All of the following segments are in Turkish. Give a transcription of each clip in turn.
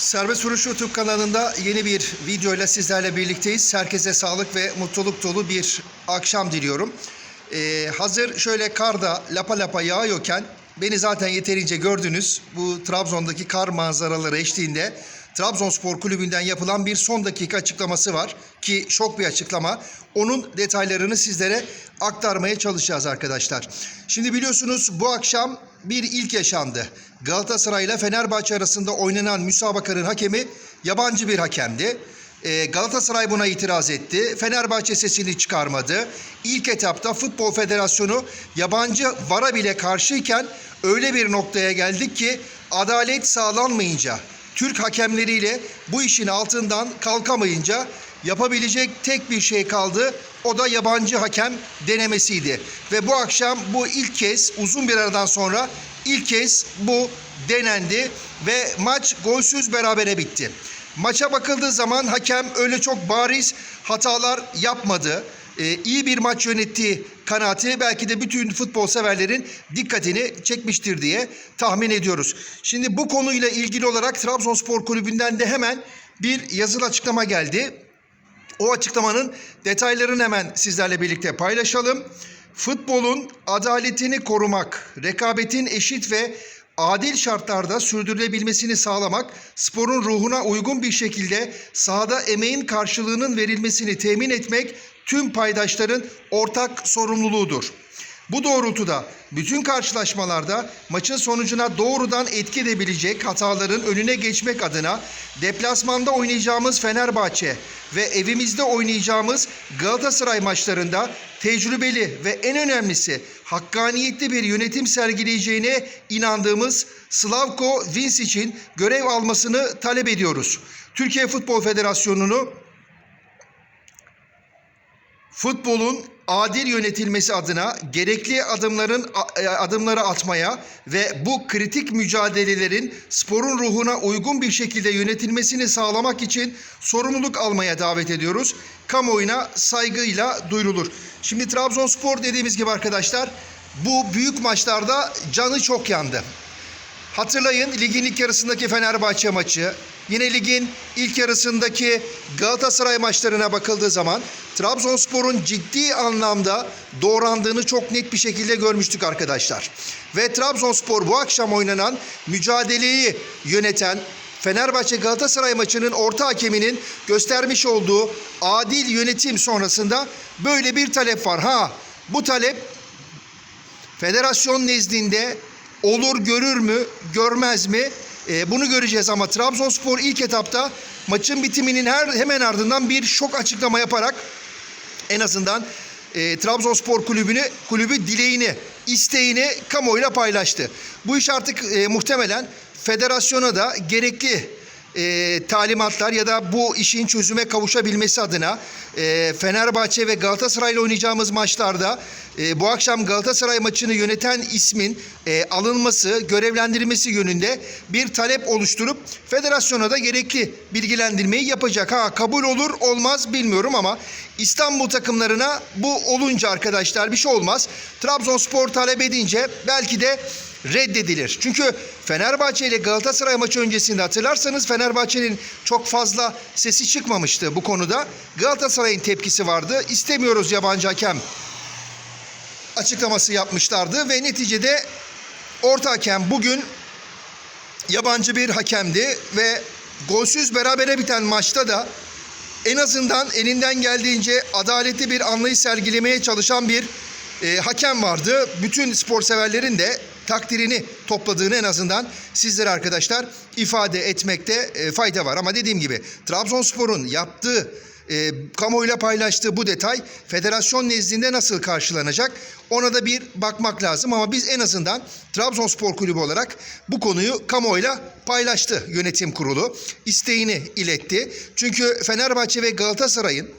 Serbest Vuruş YouTube kanalında yeni bir videoyla sizlerle birlikteyiz. Herkese sağlık ve mutluluk dolu bir akşam diliyorum. Ee, hazır şöyle karda lapa lapa yağıyorken beni zaten yeterince gördünüz. Bu Trabzon'daki kar manzaraları eşliğinde Trabzonspor Kulübü'nden yapılan bir son dakika açıklaması var ki şok bir açıklama. Onun detaylarını sizlere aktarmaya çalışacağız arkadaşlar. Şimdi biliyorsunuz bu akşam bir ilk yaşandı. Galatasaray ile Fenerbahçe arasında oynanan müsabakanın hakemi yabancı bir hakemdi. Ee, Galatasaray buna itiraz etti. Fenerbahçe sesini çıkarmadı. İlk etapta Futbol Federasyonu yabancı VAR'a bile karşıyken öyle bir noktaya geldik ki adalet sağlanmayınca Türk hakemleriyle bu işin altından kalkamayınca yapabilecek tek bir şey kaldı. O da yabancı hakem denemesiydi. Ve bu akşam bu ilk kez uzun bir aradan sonra ilk kez bu denendi ve maç golsüz berabere bitti. Maça bakıldığı zaman hakem öyle çok bariz hatalar yapmadı. Ee, iyi bir maç yönettiği kanaati belki de bütün futbol severlerin dikkatini çekmiştir diye tahmin ediyoruz. Şimdi bu konuyla ilgili olarak Trabzonspor Kulübü'nden de hemen bir yazılı açıklama geldi. O açıklamanın detaylarını hemen sizlerle birlikte paylaşalım. Futbolun adaletini korumak, rekabetin eşit ve adil şartlarda sürdürülebilmesini sağlamak, sporun ruhuna uygun bir şekilde sahada emeğin karşılığının verilmesini temin etmek tüm paydaşların ortak sorumluluğudur. Bu doğrultuda bütün karşılaşmalarda maçın sonucuna doğrudan etki edebilecek hataların önüne geçmek adına deplasmanda oynayacağımız Fenerbahçe ve evimizde oynayacağımız Galatasaray maçlarında tecrübeli ve en önemlisi hakkaniyetli bir yönetim sergileyeceğine inandığımız Slavko Vince için görev almasını talep ediyoruz. Türkiye Futbol Federasyonu'nu futbolun adil yönetilmesi adına gerekli adımların e, adımları atmaya ve bu kritik mücadelelerin sporun ruhuna uygun bir şekilde yönetilmesini sağlamak için sorumluluk almaya davet ediyoruz. Kamuoyuna saygıyla duyurulur. Şimdi Trabzonspor dediğimiz gibi arkadaşlar bu büyük maçlarda canı çok yandı. Hatırlayın ligin ilk yarısındaki Fenerbahçe maçı, yine ligin ilk yarısındaki Galatasaray maçlarına bakıldığı zaman Trabzonspor'un ciddi anlamda doğrandığını çok net bir şekilde görmüştük arkadaşlar. Ve Trabzonspor bu akşam oynanan mücadeleyi yöneten Fenerbahçe Galatasaray maçının orta hakeminin göstermiş olduğu adil yönetim sonrasında böyle bir talep var. Ha bu talep federasyon nezdinde olur görür mü görmez mi Ee, bunu göreceğiz ama Trabzonspor ilk etapta maçın bitiminin her hemen ardından bir şok açıklama yaparak en azından e, Trabzonspor kulübünü kulübü dileğini isteğini kamuoyuyla paylaştı. Bu iş artık e, muhtemelen federasyona da gerekli e, talimatlar ya da bu işin çözüme kavuşabilmesi adına e, Fenerbahçe ve Galatasaray ile oynayacağımız maçlarda e, bu akşam Galatasaray maçını yöneten ismin e, alınması, görevlendirilmesi yönünde bir talep oluşturup federasyona da gerekli bilgilendirmeyi yapacak. Ha kabul olur olmaz bilmiyorum ama İstanbul takımlarına bu olunca arkadaşlar bir şey olmaz. Trabzonspor talep edince belki de reddedilir. Çünkü Fenerbahçe ile Galatasaray maçı öncesinde hatırlarsanız Fenerbahçe'nin çok fazla sesi çıkmamıştı bu konuda. Galatasaray'ın tepkisi vardı. İstemiyoruz yabancı hakem açıklaması yapmışlardı ve neticede orta hakem bugün yabancı bir hakemdi ve golsüz berabere biten maçta da en azından elinden geldiğince adaletli bir anlayış sergilemeye çalışan bir e, hakem vardı. Bütün spor severlerin de takdirini topladığını en azından sizlere arkadaşlar ifade etmekte e, fayda var. Ama dediğim gibi Trabzonspor'un yaptığı e, kamuoyuyla paylaştığı bu detay federasyon nezdinde nasıl karşılanacak ona da bir bakmak lazım ama biz en azından Trabzonspor Kulübü olarak bu konuyu kamuoyuyla paylaştı yönetim kurulu. isteğini iletti. Çünkü Fenerbahçe ve Galatasaray'ın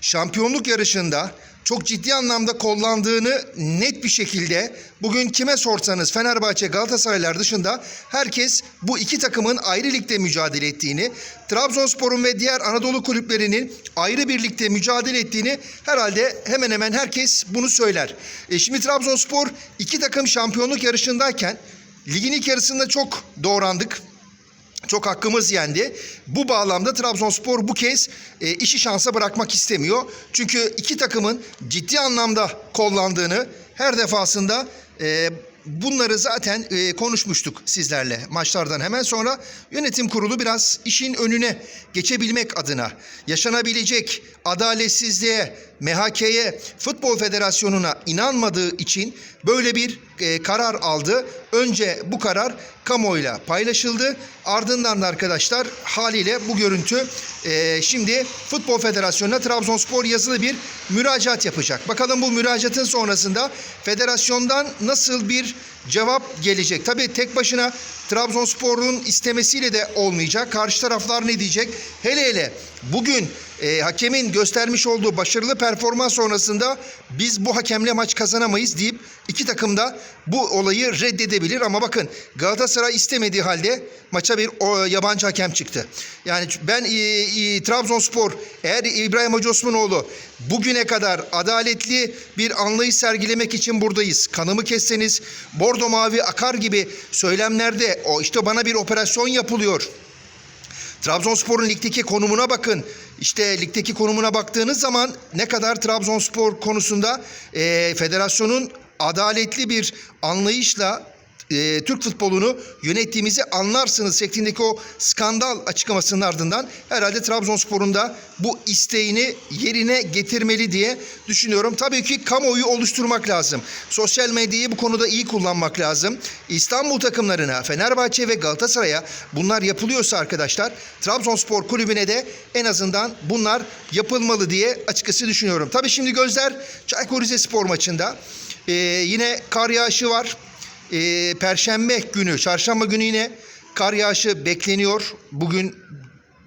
şampiyonluk yarışında çok ciddi anlamda kullandığını net bir şekilde bugün kime sorsanız Fenerbahçe Galatasaraylar dışında herkes bu iki takımın ayrı ligde mücadele ettiğini, Trabzonspor'un ve diğer Anadolu kulüplerinin ayrı birlikte mücadele ettiğini herhalde hemen hemen herkes bunu söyler. E şimdi Trabzonspor iki takım şampiyonluk yarışındayken ligin ilk yarısında çok doğrandık. Çok hakkımız yendi. Bu bağlamda Trabzonspor bu kez e, işi şansa bırakmak istemiyor. Çünkü iki takımın ciddi anlamda kollandığını her defasında e, bunları zaten e, konuşmuştuk sizlerle maçlardan hemen sonra. Yönetim kurulu biraz işin önüne geçebilmek adına yaşanabilecek adaletsizliğe, MHK'ye, Futbol Federasyonu'na inanmadığı için böyle bir e, karar aldı. Önce bu karar kamuoyuyla paylaşıldı. Ardından da arkadaşlar haliyle bu görüntü e, şimdi Futbol Federasyonu'na Trabzonspor yazılı bir müracaat yapacak. Bakalım bu müracaatın sonrasında federasyondan nasıl bir cevap gelecek? Tabii tek başına Trabzonspor'un istemesiyle de olmayacak. Karşı taraflar ne diyecek? Hele hele bugün e, hakemin göstermiş olduğu başarılı performans sonrasında biz bu hakemle maç kazanamayız deyip iki takım da bu olayı reddedebilir ama bakın Galatasaray istemediği halde maça bir o, yabancı hakem çıktı. Yani ben e, e, Trabzonspor eğer İbrahim Hacı Osmanoğlu bugüne kadar adaletli bir anlayış sergilemek için buradayız. Kanımı kesseniz bordo mavi akar gibi söylemlerde o işte bana bir operasyon yapılıyor. Trabzonspor'un ligdeki konumuna bakın. İşte ligdeki konumuna baktığınız zaman ne kadar Trabzonspor konusunda e, federasyonun adaletli bir anlayışla e, Türk futbolunu yönettiğimizi anlarsınız şeklindeki o skandal açıklamasının ardından herhalde Trabzonspor'un da bu isteğini yerine getirmeli diye düşünüyorum. Tabii ki kamuoyu oluşturmak lazım. Sosyal medyayı bu konuda iyi kullanmak lazım. İstanbul takımlarına, Fenerbahçe ve Galatasaray'a bunlar yapılıyorsa arkadaşlar Trabzonspor kulübüne de en azından bunlar yapılmalı diye açıkçası düşünüyorum. Tabii şimdi gözler Çaykur Rizespor maçında. Ee, yine kar yağışı var. Ee, Perşembe günü, çarşamba günü yine kar yağışı bekleniyor. Bugün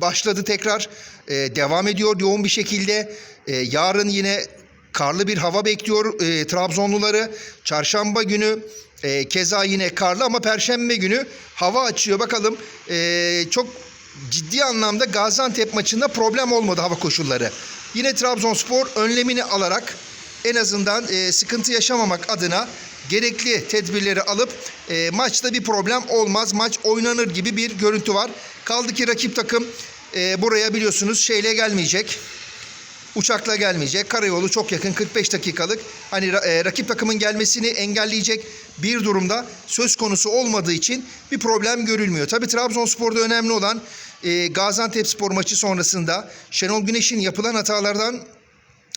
başladı tekrar. Ee, devam ediyor yoğun bir şekilde. Ee, yarın yine karlı bir hava bekliyor e, Trabzonluları. Çarşamba günü e, keza yine karlı ama perşembe günü hava açıyor. Bakalım e, çok ciddi anlamda Gaziantep maçında problem olmadı hava koşulları. Yine Trabzonspor önlemini alarak en azından e, sıkıntı yaşamamak adına gerekli tedbirleri alıp e, maçta bir problem olmaz. Maç oynanır gibi bir görüntü var. Kaldı ki rakip takım e, buraya biliyorsunuz şeyle gelmeyecek. Uçakla gelmeyecek. Karayolu çok yakın 45 dakikalık. Hani e, rakip takımın gelmesini engelleyecek bir durumda söz konusu olmadığı için bir problem görülmüyor. Tabii Trabzonspor'da önemli olan e, Gaziantepspor maçı sonrasında Şenol Güneş'in yapılan hatalardan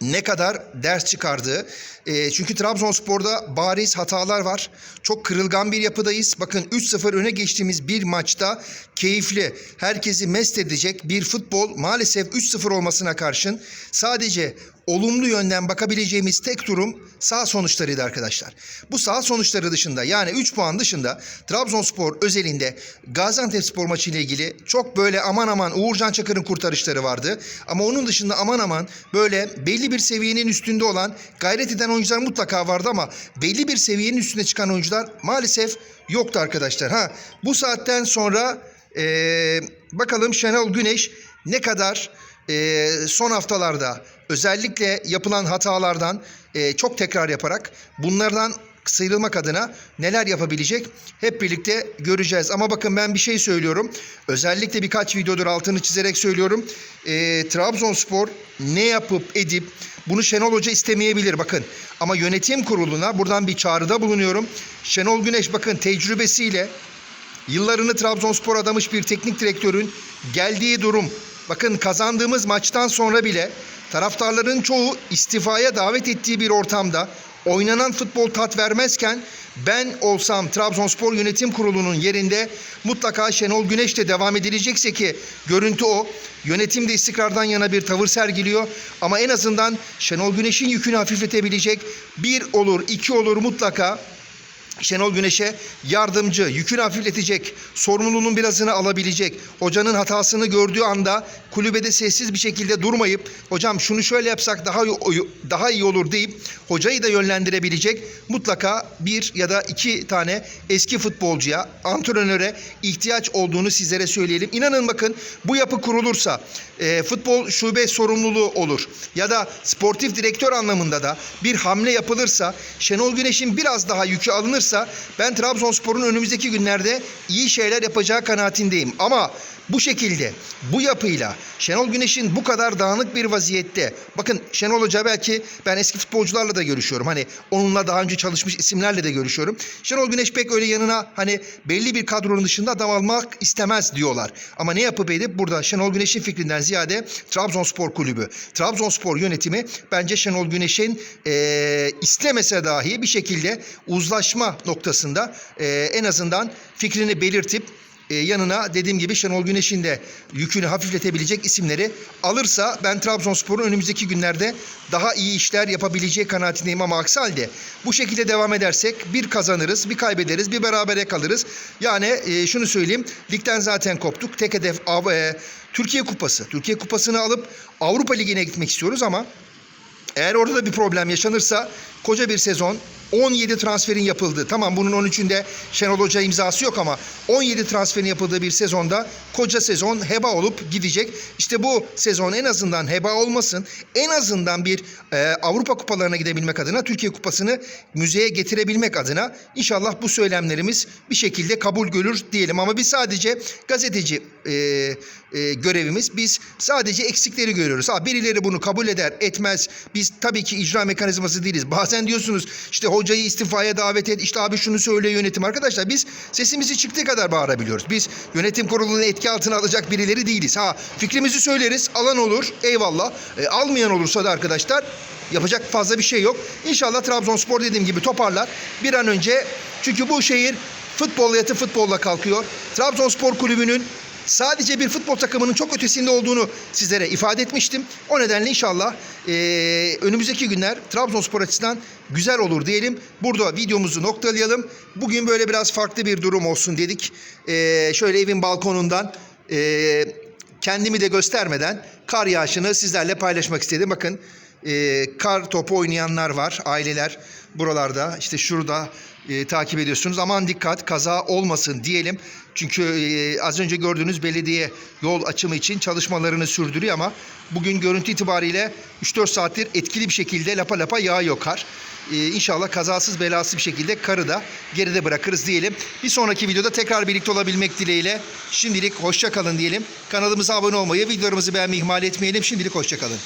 ne kadar ders çıkardığı. E, çünkü Trabzonspor'da bariz hatalar var. Çok kırılgan bir yapıdayız. Bakın 3-0 öne geçtiğimiz bir maçta keyifli, herkesi mest edecek bir futbol maalesef 3-0 olmasına karşın sadece olumlu yönden bakabileceğimiz tek durum sağ sonuçlarıydı arkadaşlar. Bu sağ sonuçları dışında yani 3 puan dışında Trabzonspor özelinde Gaziantepspor maçı ile ilgili çok böyle aman aman Uğurcan Çakır'ın kurtarışları vardı. Ama onun dışında aman aman böyle belli bir seviyenin üstünde olan gayret eden oyuncular mutlaka vardı ama belli bir seviyenin üstüne çıkan oyuncular maalesef yoktu arkadaşlar. Ha bu saatten sonra eee, bakalım Şenol Güneş ne kadar eee, son haftalarda özellikle yapılan hatalardan eee, çok tekrar yaparak bunlardan sıyrılmak adına neler yapabilecek hep birlikte göreceğiz. Ama bakın ben bir şey söylüyorum. Özellikle birkaç videodur altını çizerek söylüyorum. Eee, Trabzonspor ne yapıp edip bunu Şenol Hoca istemeyebilir bakın. Ama yönetim kuruluna buradan bir çağrıda bulunuyorum. Şenol Güneş bakın tecrübesiyle Yıllarını Trabzonspor adamış bir teknik direktörün geldiği durum. Bakın kazandığımız maçtan sonra bile taraftarların çoğu istifaya davet ettiği bir ortamda oynanan futbol tat vermezken ben olsam Trabzonspor Yönetim Kurulu'nun yerinde mutlaka Şenol Güneş de devam edilecekse ki görüntü o. Yönetim de istikrardan yana bir tavır sergiliyor ama en azından Şenol Güneş'in yükünü hafifletebilecek bir olur, iki olur mutlaka Şenol Güneş'e yardımcı, yükünü hafifletecek, sorumluluğunun birazını alabilecek, hocanın hatasını gördüğü anda kulübede sessiz bir şekilde durmayıp hocam şunu şöyle yapsak daha daha iyi olur deyip hocayı da yönlendirebilecek mutlaka bir ya da iki tane eski futbolcuya, antrenöre ihtiyaç olduğunu sizlere söyleyelim. İnanın bakın bu yapı kurulursa e, futbol şube sorumluluğu olur ya da sportif direktör anlamında da bir hamle yapılırsa Şenol Güneş'in biraz daha yükü alınırsa yaşanırsa ben Trabzonspor'un önümüzdeki günlerde iyi şeyler yapacağı kanaatindeyim. Ama bu şekilde, bu yapıyla Şenol Güneş'in bu kadar dağınık bir vaziyette bakın Şenol Hoca belki ben eski futbolcularla da görüşüyorum. Hani onunla daha önce çalışmış isimlerle de görüşüyorum. Şenol Güneş pek öyle yanına hani belli bir kadronun dışında adam almak istemez diyorlar. Ama ne yapıp edip burada Şenol Güneş'in fikrinden ziyade Trabzonspor Kulübü, Trabzonspor yönetimi bence Şenol Güneş'in eee, istemese dahi bir şekilde uzlaşma noktasında eee, en azından fikrini belirtip e, yanına dediğim gibi Şenol Güneş'in de yükünü hafifletebilecek isimleri alırsa ben Trabzonspor'un önümüzdeki günlerde daha iyi işler yapabileceği kanaatindeyim ama aksi halde bu şekilde devam edersek bir kazanırız, bir kaybederiz, bir berabere kalırız. Yani e, şunu söyleyeyim, ligden zaten koptuk. Tek hedef e, Türkiye Kupası. Türkiye Kupası'nı alıp Avrupa Ligi'ne gitmek istiyoruz ama eğer orada da bir problem yaşanırsa koca bir sezon 17 transferin yapıldığı tamam bunun 13'ünde Şenol Hoca imzası yok ama 17 transferin yapıldığı bir sezonda koca sezon heba olup gidecek. İşte bu sezon en azından heba olmasın. En azından bir e, Avrupa kupalarına gidebilmek adına Türkiye kupasını müzeye getirebilmek adına inşallah bu söylemlerimiz bir şekilde kabul görür diyelim. Ama biz sadece gazeteci e, e, görevimiz. Biz sadece eksikleri görüyoruz. Ha, birileri bunu kabul eder, etmez. Biz tabii ki icra mekanizması değiliz. Bazen diyorsunuz işte hocayı istifaya davet et. İşte abi şunu söyle yönetim. Arkadaşlar biz sesimizi çıktığı kadar bağırabiliyoruz. Biz yönetim kurulunu etki altına alacak birileri değiliz. Ha fikrimizi söyleriz. Alan olur. Eyvallah. E, almayan olursa da arkadaşlar yapacak fazla bir şey yok. İnşallah Trabzonspor dediğim gibi toparlar. Bir an önce çünkü bu şehir futbol yatı futbolla kalkıyor. Trabzonspor kulübünün sadece bir futbol takımının çok ötesinde olduğunu sizlere ifade etmiştim. O nedenle inşallah eee, önümüzdeki günler Trabzonspor açısından güzel olur diyelim. Burada videomuzu noktalayalım. Bugün böyle biraz farklı bir durum olsun dedik. Eee, şöyle evin balkonundan eee, kendimi de göstermeden kar yağışını sizlerle paylaşmak istedim. Bakın eee, kar topu oynayanlar var, aileler buralarda işte şurada e, takip ediyorsunuz. Aman dikkat kaza olmasın diyelim. Çünkü e, az önce gördüğünüz belediye yol açımı için çalışmalarını sürdürüyor ama bugün görüntü itibariyle 3-4 saattir etkili bir şekilde lapa lapa yağıyor kar. E, inşallah kazasız belasız bir şekilde karı da geride bırakırız diyelim. Bir sonraki videoda tekrar birlikte olabilmek dileğiyle şimdilik hoşça kalın diyelim. Kanalımıza abone olmayı, videolarımızı beğenmeyi ihmal etmeyelim. Şimdilik hoşça kalın.